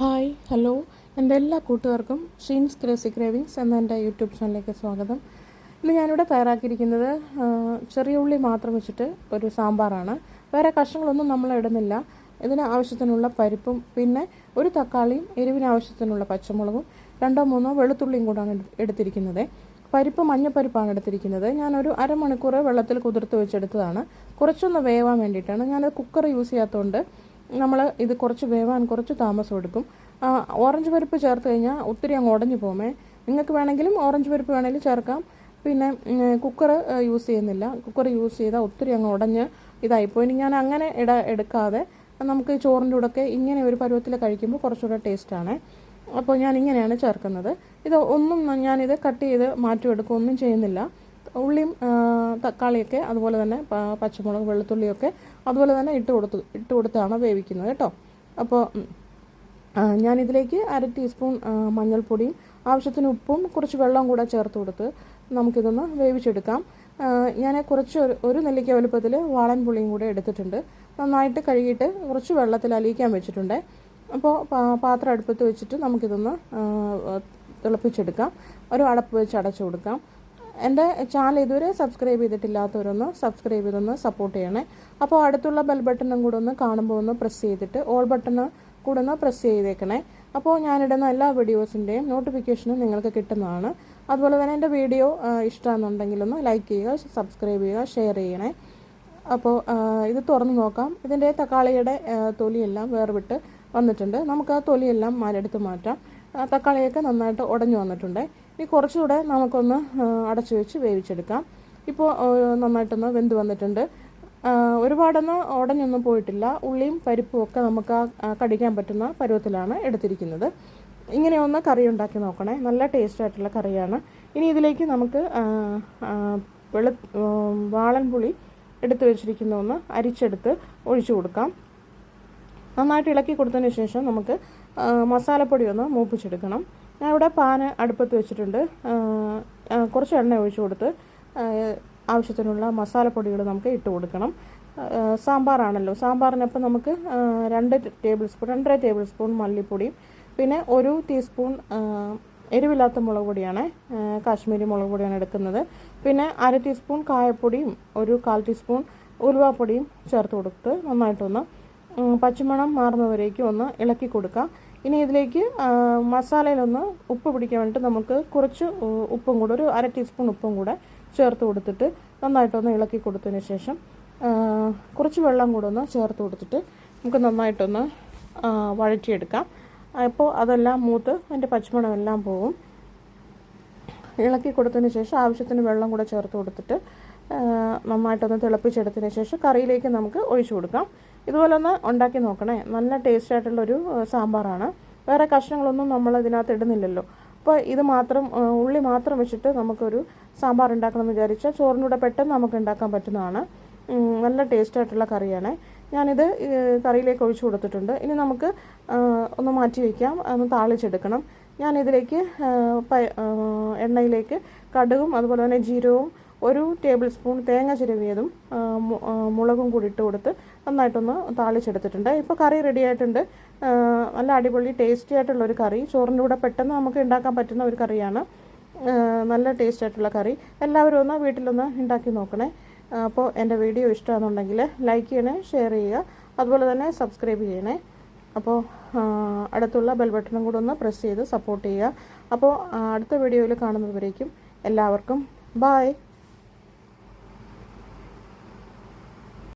Hi hello. എന്റെ എല്ലാ കൂട്ടുകാർക്കും ഷീൻസ് ക്രേസി ക്രേവിങ്സ് എന്ന എന്റെ യൂട്യൂബ് ചാനലിലേക്ക് സ്വാഗതം. ഇന്ന് ഞാനിവിടെ തയ്യാറാക്കിയിരിക്കുന്നത് ചെറിയ ഉള്ളി മാത്രം വെച്ചിട്ട് ഒരു സാമ്പാറാണ്. വേറെ കഷ്ണങ്ങളൊന്നും നമ്മൾ ഇടുന്നില്ല. ഇതിന് ആവശ്യത്തിനുള്ള പരിപ്പും പിന്നെ ഒരു തക്കാളിയും എരിവിന് ആവശ്യത്തിനുള്ള പച്ചമുളകും രണ്ടോ മൂന്നോ വെളുത്തുള്ളിയും കൂടാണ് എടുത്തിരിക്കുന്നത്. പരിപ്പ് മഞ്ഞപ്പരിപ്പാണ് എടുത്തിരിക്കുന്നത്. ഞാനൊരു അരമണിക്കൂർ വെള്ളത്തിൽ കുതിർത്ത് വെച്ചെടുത്തതാണ്. കുറച്ചൊന്ന് വേവാൻ വേണ്ടിയിട്ടാണ്. ഞാനത് കുക്കർ യൂസ് ചെയ്യാത്തതുകൊണ്ട് നമ്മൾ ഇത് കുറച്ച് വേവാൻ കുറച്ച് താമസം എടുക്കും. ഓറഞ്ച് പരിപ്പ് ചേർത്ത് കഴിഞ്ഞാൽ ഒത്തിരി അങ്ങ് ഉടഞ്ഞു പോകുമേ. നിങ്ങൾക്ക് വേണമെങ്കിലും ഓറഞ്ച് പരിപ്പ് വേണമെങ്കിലും ചേർക്കാം. പിന്നെ കുക്കർ യൂസ് ചെയ്യുന്നില്ല. കുക്കർ യൂസ് ചെയ്താൽ ഒത്തിരി അങ്ങ് ഉടഞ്ഞ് ഇതായിപ്പോയി ഇനി ഞാൻ അങ്ങനെ ഇട എടുക്കാതെ നമുക്ക് ചോറിന്റെ കൂടെയൊക്കെ ഇങ്ങനെ ഒരു പരുവത്തിൽ കഴിക്കുമ്പോൾ കുറച്ചുകൂടെ ടേസ്റ്റാണ് അപ്പോൾ ഞാൻ ഇങ്ങനെയാണ് ചേർക്കുന്നത്. ഇത് ഒന്നും ഞാനിത് കട്ട് ചെയ്ത് മാറ്റിയെടുക്കുകയൊന്നും ചെയ്യുന്നില്ല. ഉള്ളിയും തക്കാളിയൊക്കെ അതുപോലെ തന്നെ പച്ചമുളക് വെളുത്തുള്ളിയൊക്കെ അതുപോലെ തന്നെ ഇട്ട് കൊടുത്തു ഇട്ട് കൊടുത്താണ് വേവിക്കുന്നത് കേട്ടോ. അപ്പോൾ ഞാനിതിലേക്ക് അര ടീസ്പൂൺ മഞ്ഞൾപ്പൊടിയും ആവശ്യത്തിന് ഉപ്പും കുറച്ച് വെള്ളവും കൂടെ ചേർത്ത് കൊടുത്ത് നമുക്കിതൊന്ന് വേവിച്ചെടുക്കാം. ഞാൻ കുറച്ച് ഒരു ഒരു നെല്ലിക്ക വലുപ്പത്തിൽ വാളൻ പുളിയും കൂടെ എടുത്തിട്ടുണ്ട്. നന്നായിട്ട് കഴുകിയിട്ട് കുറച്ച് വെള്ളത്തിൽ അലിയിക്കാൻ വെച്ചിട്ടുണ്ട്. അപ്പോൾ പാത്രം അടുപ്പത്ത് വെച്ചിട്ട് നമുക്കിതൊന്ന് തിളപ്പിച്ചെടുക്കാം. ഒരു അടപ്പ് വെച്ച് അടച്ചു കൊടുക്കാം. എന്റെ ചാനൽ ഇതുവരെ സബ്സ്ക്രൈബ് ചെയ്തിട്ടില്ലാത്തവരൊന്ന് സബ്സ്ക്രൈബ് ചെയ്തൊന്ന് സപ്പോർട്ട് ചെയ്യണേ. അപ്പോൾ അടുത്തുള്ള ബെൽ ബട്ടണും കൂടെ ഒന്ന് കാണുമ്പോൾ ഒന്ന് പ്രസ് ചെയ്തിട്ട് ഓൾ ബട്ടൺ കൂടെ ഒന്ന് പ്രസ് ചെയ്തേക്കണേ. അപ്പോൾ ഞാനിടുന്ന എല്ലാ വീഡിയോസിന്റെയും നോട്ടിഫിക്കേഷനും നിങ്ങൾക്ക് കിട്ടുന്നതാണ്. അതുപോലെ തന്നെ എന്റെ വീഡിയോ ഇഷ്ടമാണെന്നുണ്ടെങ്കിലൊന്ന് ലൈക്ക് ചെയ്യുക സബ്സ്ക്രൈബ് ചെയ്യുക ഷെയർ ചെയ്യണേ. അപ്പോൾ ഇത് തുറന്നു നോക്കാം. ഇതിന്റെ തക്കാളിയുടെ തൊലിയെല്ലാം വേർവിട്ട് വന്നിട്ടുണ്ട്. നമുക്ക് ആ തൊലിയെല്ലാം മാലെടുത്ത് മാറ്റാം. തക്കാളിയൊക്കെ നന്നായിട്ട് ഉടഞ്ഞു വന്നിട്ടുണ്ട്. ഇനി കുറച്ചുകൂടെ നമുക്കൊന്ന് അടച്ചു വെച്ച് വേവിച്ചെടുക്കാം. ഇപ്പോൾ നന്നായിട്ടൊന്ന് വെന്ത് വന്നിട്ടുണ്ട്. ഒരുപാടൊന്നും ഉടഞ്ഞൊന്നും പോയിട്ടില്ല. ഉള്ളിയും പരിപ്പും ഒക്കെ നമുക്ക് കടിക്കാൻ പറ്റുന്ന പരുവത്തിലാണ് എടുത്തിരിക്കുന്നത്. ഇങ്ങനെ ഒന്ന് കറി ഉണ്ടാക്കി നോക്കണേ. നല്ല ടേസ്റ്റ് ആയിട്ടുള്ള കറിയാണ്. ഇനി ഇതിലേക്ക് നമുക്ക് വെളു ഉം, വാളൻ പുളി എടുത്ത് വെച്ചിരിക്കുന്ന ഒന്ന് അരിച്ചെടുത്ത് ഒഴിച്ചു കൊടുക്കാം. നന്നായിട്ട് ഇളക്കി കൊടുത്തതിന് ശേഷം നമുക്ക് മസാലപ്പൊടി ഒന്ന് മൂപ്പിച്ചെടുക്കണം. ഞാൻ ഇവിടെ പാന് അടുപ്പത്ത് വെച്ചിട്ടുണ്ട്. കുറച്ച് എണ്ണ ഒഴിച്ച് കൊടുത്ത് ആവശ്യത്തിനുള്ള മസാലപ്പൊടികൾ നമുക്ക് ഇട്ട് കൊടുക്കണം. സാമ്പാറാണല്ലോ. സാമ്പാറിനപ്പം നമുക്ക് രണ്ട് ടേബിൾ സ്പൂൺ രണ്ടര ടേബിൾ സ്പൂൺ മല്ലിപ്പൊടിയും പിന്നെ ഒരു ടീസ്പൂൺ എരിവില്ലാത്ത മുളക് പൊടിയാണ് കാശ്മീരി മുളക് പൊടിയാണ് എടുക്കുന്നത്. പിന്നെ അര ടീസ്പൂൺ കായപ്പൊടിയും ഒരു കാൽ ടീസ്പൂൺ ഉലുവാപ്പൊടിയും ചേർത്ത് കൊടുത്ത് നന്നായിട്ടൊന്ന് പച്ചമണം മാറുന്നവരേക്കും ഒന്ന് ഇളക്കി കൊടുക്കാം. ഇനി ഇതിലേക്ക് മസാലയിലൊന്ന് ഉപ്പ് പിടിക്കാൻ വേണ്ടിയിട്ട് നമുക്ക് കുറച്ച് ഉപ്പും കൂടെ ഒരു അര ടീസ്പൂൺ ഉപ്പും കൂടെ ചേർത്ത് കൊടുത്തിട്ട് നന്നായിട്ടൊന്ന് ഇളക്കി കൊടുത്തതിന് ശേഷം കുറച്ച് വെള്ളം കൂടെ ഒന്ന് ചേർത്ത് കൊടുത്തിട്ട് നമുക്ക് നന്നായിട്ടൊന്ന് വഴറ്റിയെടുക്കാം. അപ്പോൾ അതെല്ലാം മൂത്ത് അതിന്റെ പച്ചമണമെല്ലാം പോവും. ഇളക്കി കൊടുത്തതിന് ശേഷം ആവശ്യത്തിന് വെള്ളം കൂടെ ചേർത്ത് കൊടുത്തിട്ട് നന്നായിട്ടൊന്ന് തിളപ്പിച്ചെടുത്തതിന് ശേഷം കറിയിലേക്ക് നമുക്ക് ഒഴിച്ചു കൊടുക്കാം. ഇതുപോലെ ഒന്ന് ഉണ്ടാക്കി നോക്കണേ. നല്ല ടേസ്റ്റ് ആയിട്ടുള്ളൊരു സാമ്പാറാണ്. വേറെ കഷ്ണങ്ങളൊന്നും നമ്മൾ ഇതിനകത്ത് ഇടുന്നില്ലല്ലോ. അപ്പോൾ ഇത് മാത്രം ഉള്ളി മാത്രം വെച്ചിട്ട് നമുക്കൊരു സാമ്പാർ ഉണ്ടാക്കണമെന്ന് വിചാരിച്ചാൽ ചോറിനൂടെ പെട്ടെന്ന് നമുക്ക് ഉണ്ടാക്കാൻ പറ്റുന്നതാണ്. നല്ല ടേസ്റ്റ് ആയിട്ടുള്ള കറിയാണ്. ഞാനിത് കറിയിലേക്ക് ഒഴിച്ചു കൊടുത്തിട്ടുണ്ട്. ഇനി നമുക്ക് ഒന്ന് മാറ്റി വയ്ക്കാം ഒന്ന് താളിച്ചെടുക്കണം. ഞാനിതിലേക്ക് എണ്ണയിലേക്ക് കടുകും അതുപോലെ തന്നെ ജീരകവും ഒരു ടേബിൾ സ്പൂൺ തേങ്ങ ചിരവിയതും മുളകും കൂടി ഇട്ട് കൊടുത്ത് നന്നായിട്ടൊന്ന് താളിച്ചെടുത്തിട്ടുണ്ട്. ഇപ്പോൾ കറി റെഡി ആയിട്ടുണ്ട്. നല്ല അടിപൊളി ടേസ്റ്റി ആയിട്ടുള്ള ഒരു കറി. ചോറിന്റെ കൂടെ പെട്ടെന്ന് നമുക്ക് ഉണ്ടാക്കാൻ പറ്റുന്ന ഒരു കറിയാണ്. നല്ല ടേസ്റ്റ് ആയിട്ടുള്ള കറി. എല്ലാവരും ഒന്ന് വീട്ടിലൊന്ന് ഉണ്ടാക്കി നോക്കണേ. അപ്പോൾ എന്റെ വീഡിയോ ഇഷ്ടമാണെന്നുണ്ടെങ്കിൽ ലൈക്ക് ചെയ്യണേ ഷെയർ ചെയ്യുക. അതുപോലെ തന്നെ സബ്സ്ക്രൈബ് ചെയ്യണേ. അപ്പോൾ അടുത്തുള്ള ബെൽ ബട്ടണും കൂടെ ഒന്ന് പ്രസ് ചെയ്ത് സപ്പോർട്ട് ചെയ്യുക. അപ്പോൾ അടുത്ത വീഡിയോയിൽ കാണുന്നതുവരേക്കും എല്ലാവർക്കും ബായ്